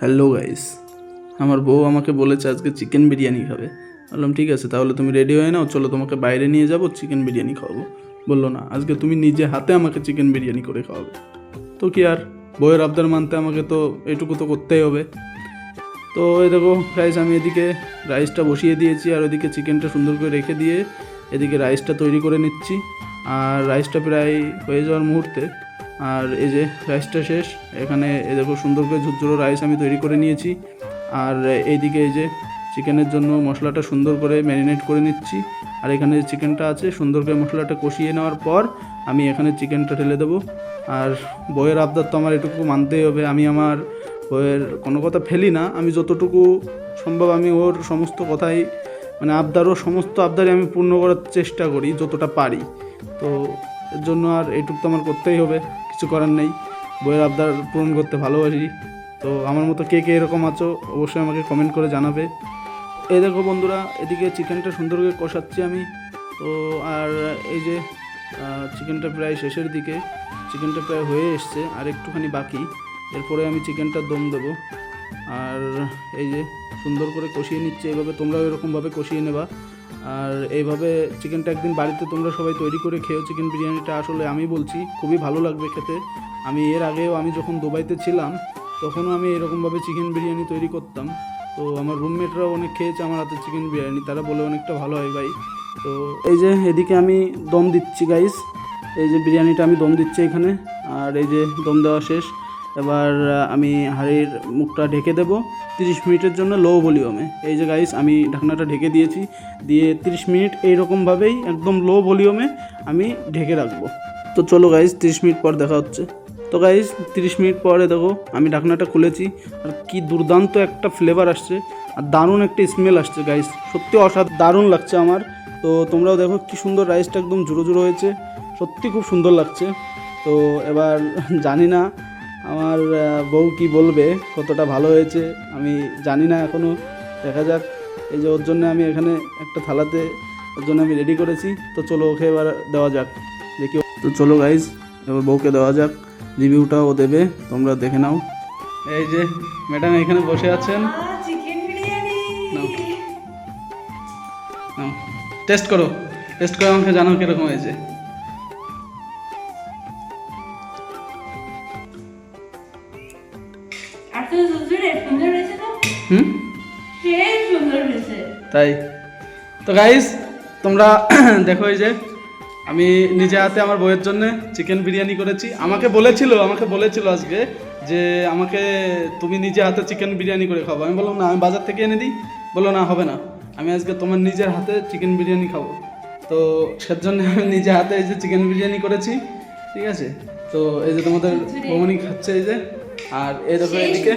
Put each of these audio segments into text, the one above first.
Hello guys, আমার বউ আমাকে বলেছে আজকে চিকেন বিরিয়ানি খাবে। বললাম, ঠিক আছে, তাহলে তুমি রেডি হয়ে নাও, চলো তোমাকে বাইরে নিয়ে যাব, চিকেন বিরিয়ানি খাওয়াবো। বলল, না, আজকে তুমি নিজে হাতে আমাকে চিকেন বিরিয়ানি করে খাওয়াবে। তো কি আর, বউয়ের আবদার মানতে আমাকে তো এটুকু তো করতেই হবে। তো এই দেখো গাইস আমি এদিকে রাইসটা বসিয়ে দিয়েছি, আর ওদিকে চিকেনটা সুন্দর করে রেখে দিয়ে এদিকে রাইসটা তৈরি করে নিচ্ছি। আর রাইসটা প্রায় হয়ে যাওয়ার মুহূর্তে আর এই যে রাইসটা শেষ, এখানে এ দেখো সুন্দর করে ঝুরঝুরো রাইস আমি তৈরি করে নিয়েছি। আর এইদিকে এই যে চিকেনের জন্য মশলাটা সুন্দর করে ম্যারিনেট করে নিচ্ছি। আর এখানে যে চিকেনটা আছে, সুন্দর করে মশলাটা কষিয়ে নেওয়ার পর আমি এখানে চিকেনটা ঢেলে দেবো। আর বইয়ের আবদার তো আমার এটুকু মানতেই হবে। আমি আমার বইয়ের কোনো কথা ফেলি না। আমি যতটুকু সম্ভব আমি ওর সমস্ত কথাই মানে আবদারও সমস্ত আবদারই আমি পূর্ণ করার চেষ্টা করি, যতটা পারি। তো এর জন্য আর এইটুকু তো আমার করতেই হবে, কিছু করার নেই। বইয়ের আবদার পূরণ করতে ভালোবাসি। তো আমার মতো কে কে এরকম আছো, অবশ্যই আমাকে কমেন্ট করে জানাবে। এই দেখো বন্ধুরা, এদিকে চিকেনটা সুন্দর করে কষাচ্ছি আমি। তো আর এই যে চিকেনটা প্রায় শেষের দিকে চিকেনটা প্রায় হয়ে এসছে, আর একটুখানি বাকি। এরপরে আমি চিকেনটা দম দেবো। আর এই যে, সুন্দর করে কষিয়ে নিচ্ছে, এভাবে তোমরাও এরকমভাবে কষিয়ে নেবা। আর এইভাবে চিকেনটা একদিন বাড়িতে তোমরা সবাই তৈরি করে খেয়েও চিকেন বিরিয়ানিটা আসলে আমি বলছি, খুবই ভালো লাগবে খেতে। আমি এর আগেও আমি যখন দুবাইতে ছিলাম, তখনও আমি এরকমভাবে চিকেন বিরিয়ানি তৈরি করতাম। তো আমার রুমমেটরাও অনেক খেয়েছে আমার হাতে চিকেন বিরিয়ানি, তারা বলে অনেকটা ভালো হয় ভাই। তো এই যে এদিকে আমি দম দিচ্ছি গাইস এই যে বিরিয়ানিটা আমি দম দিচ্ছি এখানে, আর এই যে দম দেওয়া শেষ। এবার আমি হাঁড়ির মুখটা ঢেকে দেব তিরিশ মিনিটের জন্য লো ভলিউমে। এই যে গাইস আমি ঢাকনাটা ঢেকে দিয়েছি, দিয়ে তিরিশ মিনিট এইরকমভাবেই একদম লো ভলিউমে আমি ঢেকে রাখব। তো চলো গাইস তিরিশ মিনিট পর দেখা হচ্ছে। তো গাইস তিরিশ মিনিট পরে দেখো, আমি ঢাকনাটা খুলেছি, আর কি দুর্দান্ত একটা ফ্লেভার আসছে, আর দারুণ একটা স্মেল আসছে গাইস সত্যি অসাধ, দারুণ লাগছে আমার। তো তোমরাও দেখো কি সুন্দর রাইসটা একদম জুড়ো জুড়ো হয়েছে, সত্যি খুব সুন্দর লাগছে। তো এবার, জানি না আমার বউ কি বলবে? কতটা ভালো হয়েছে? আমি জানি না এখনও দেখা যাক। এই যে ওর জন্য আমি এখানে একটা থালাতে ওর জন্য আমি রেডি করেছি। তো চলো ওকে এবার দেওয়া যাক। দেখি তো চলো গাইজ এবার বউকে দেওয়া যাক। রিভিউটা ও দেবে। তোমরা দেখে নাও। এই যে ম্যাডাম এখানে বসে আছেন। টেস্ট করো। টেস্ট করে আমাকে জানাও কীরকম হয়েছে। হুম? তাই। তো গাইস তোমরা দেখো এই যে আমি নিজে হাতে আমার বইয়ের জন্য চিকেন বিরিয়ানি করেছি। আমাকে বলেছিল আমাকে বলেছিল আজকে যে আমাকে তুমি নিজে হাতে চিকেন বিরিয়ানি করে খাব আমি বললাম না আমি বাজার থেকে এনে দিই। বলল না হবে না। আমি আজকে তোমার নিজের হাতে চিকেন বিরিয়ানি খাব। তো সেজন্য আমি নিজে হাতে এই যে চিকেন বিরিয়ানি করেছি ঠিক আছে? তো এই যে তোমাদের বৌমনি খাচ্ছে এই যে আর এই দেখো এদিকে।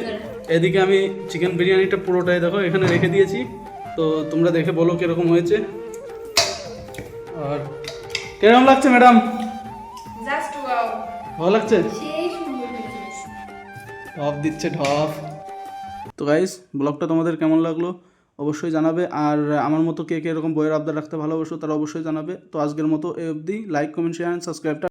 এদিকে আমি চিকেন বিরিয়ানিটা পুরোটাই দেখো এখানে রেখে দিয়েছি। তো তোমরা দেখে বলো কীরকম হয়েছে। আর কীরকম লাগছে ম্যাডাম? জাস্ট ওয়াও ভালো লাগছে? ঢপ দিচ্ছে ঢপ। তো গাইস ব্লগটা তোমাদের কেমন লাগল অবশ্যই জানাবে। আর আমার মতো কে কে এরকম বইয়ের আবদার রাখতে ভালোবাসো তারা অবশ্যই জানাবে। তো আজকের মতো এই অবধি। লাইক কমেন্ট শেয়ার অ্যান্ড সাবস্ক্রাইবটা